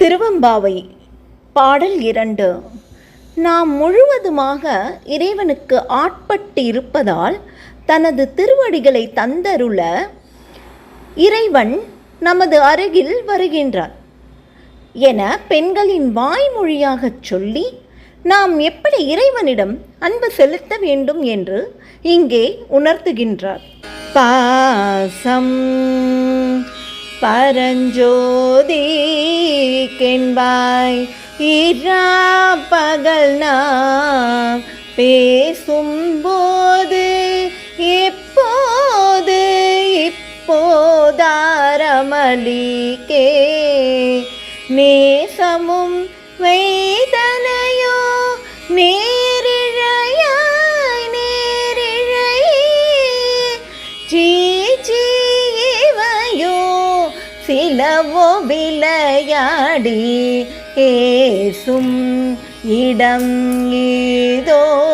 திருவம்பாவை. பாடல் இரண்டு. நாம் முழுவதுமாக இறைவனுக்கு ஆட்பட்டு இருப்பதால் தனது திருவடிகளை தந்தருள இறைவன் நமது அருகில் வருகின்றார் என பெண்களின் வாய்மொழியாகச் சொல்லி நாம் எப்படி இறைவனிடம் அன்பு செலுத்த வேண்டும் என்று இங்கே உணர்த்துகின்றார். பாசம் பரஞ்சோதி கெண்பாய் இரா பகல் நாம் பேசும்போது எப்போது இப்போதாரமளிக்கே. நேசமும் வேதனையோ சிலவோ விளையாடி ஏசும் இடம் ஏதோ.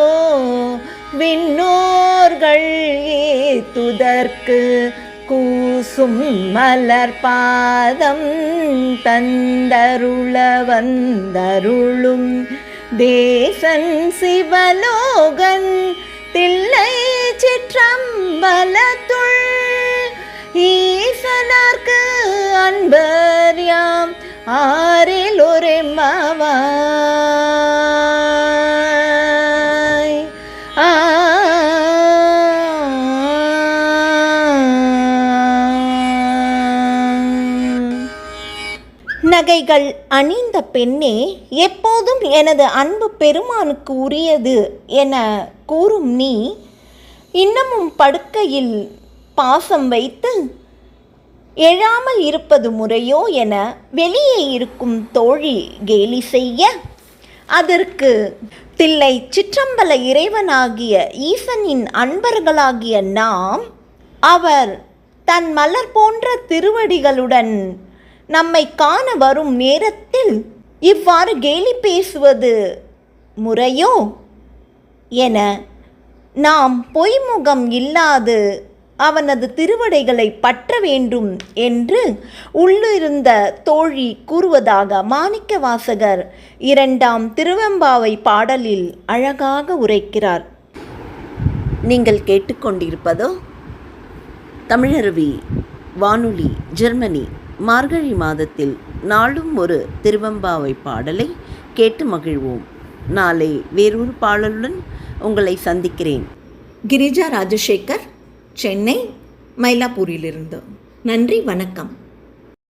விண்ணோர்கள் ஏத்துதற்கு கூசும் மலர் பாதம் தந்தருள வந்தருளும். தேசன் சிவலோகன் தில்லை சிற்றம்பலத் நகைகள் அணிந்த பெண்ணே எப்போதும் எனது அன்பு பெருமானுக்கு உரியது என கூறும் நீ இன்னமும் படுக்கையில் பாசம் வைத்து எழாமல் இருப்பது முறையோ என வெளியே இருக்கும் தோழி கேலி செய்ய. அதற்கு தில்லை சிற்றம்பல இறைவனாகிய ஈசனின் அன்பர்களாகிய நாம் அவர் தன் மலர் போன்ற திருவடிகளுடன் நம்மை காண வரும் நேரத்தில் இவ்வாறு கேலி பேசுவது முறையோ? என நாம் பொய்முகம் இல்லாது அவனது திருவடைகளை பற்ற வேண்டும் என்று உள்ளிருந்த தோழி கூறுவதாக மாணிக்க வாசகர் இரண்டாம் திருவெம்பாவை பாடலில் அழகாக உரைக்கிறார். நீங்கள் கேட்டுக்கொண்டிருப்பதோ? தமிழருவி வானொலி ஜெர்மனி மார்கழி மாதத்தில் நாளும் ஒரு திருவெம்பாவை பாடலை கேட்டு மகிழ்வோம். நாளை வேறொரு பாடலுடன் உங்களை சந்திக்கிறேன். கிரிஜா ராஜசேகர் சென்னை மயிலாப்பூரிலிருந்து. நன்றி வணக்கம்.